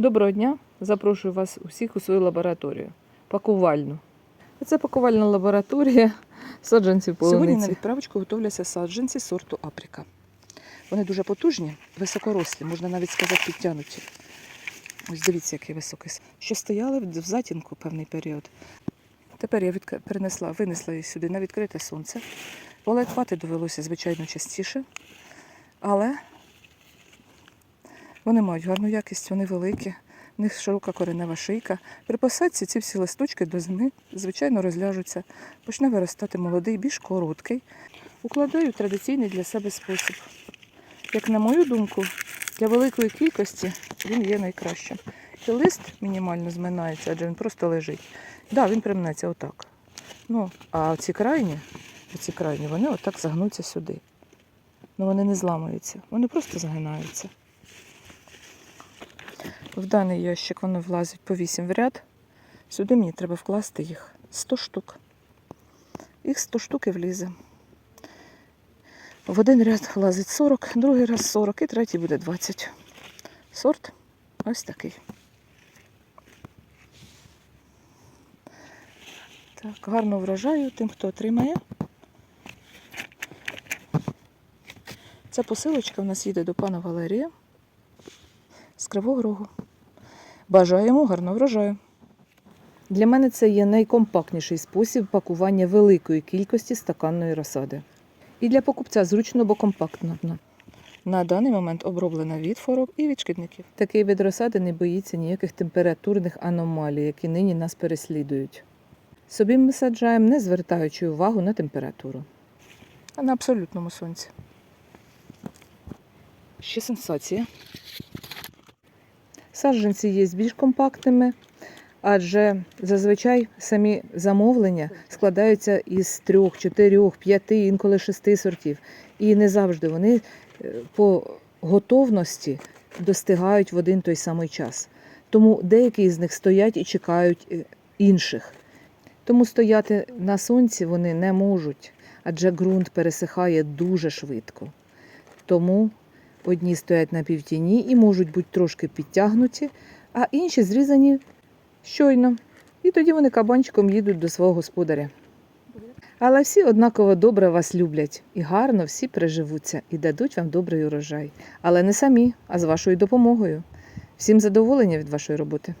Доброго дня! Запрошую вас усіх у свою лабораторію. Пакувальну. Це пакувальна лабораторія саджанців Сьогодні на відправочку готовляться саджанці сорту Апріка. Вони дуже потужні, високорослі, можна навіть сказати, підтягнуті. Ось дивіться, який високий. Що стояли в затінку певний період. Тепер я відк- перенесла, винесла їх сюди на відкрите сонце. Поливати довелося, звичайно, частіше. Але вони мають гарну якість, вони великі, в них широка коренева шийка. При посадці ці всі листочки до зими, звичайно, розляжуться. Почне виростати молодий, більш короткий. Укладаю традиційний для себе спосіб. Як на мою думку, для великої кількості він є найкращим. І лист мінімально зминається, адже він просто лежить. Так, да, він примнеться отак. Ну, а ці крайні, ці крайні, вони отак загнуться сюди. Ну вони не зламуються, вони просто загинаються. В даний ящик воно влазить по 8 в ряд. Сюди мені треба вкласти їх 100 штук. Їх 100 штук і влізе. В один ряд влазить 40, другий раз 40 і третій буде 20. Сорт ось такий. Так, гарно врожаю тим, хто отримає. Ця посилочка в нас їде до пана Валерія з Кривого Рогу. Бажаю йому гарного врожаю. Для мене це є найкомпактніший спосіб пакування великої кількості стаканної розсади. І для покупця зручно, бо компактно. На даний момент оброблена від хвороб і від шкідників. Такий вид розсади не боїться ніяких температурних аномалій, які нині нас переслідують. Собі ми саджаємо, не звертаючи увагу на температуру. А на абсолютному сонці. Ще сенсація. Саджанці є більш компактними, адже зазвичай самі замовлення складаються із трьох, чотирьох, п'яти, інколи шести сортів. І не завжди вони е, по готовності достигають в один той самий час. Тому деякі з них стоять і чекають е, інших. Тому стояти на сонці вони не можуть, адже ґрунт пересихає дуже швидко. Тому Одні стоять на півтіні і можуть бути трошки підтягнуті, а інші зрізані щойно. І тоді вони кабанчиком їдуть до свого господаря. Але всі однаково добре вас люблять і гарно всі приживуться і дадуть вам добрий урожай. Але не самі, а з вашою допомогою. Всім задоволення від вашої роботи.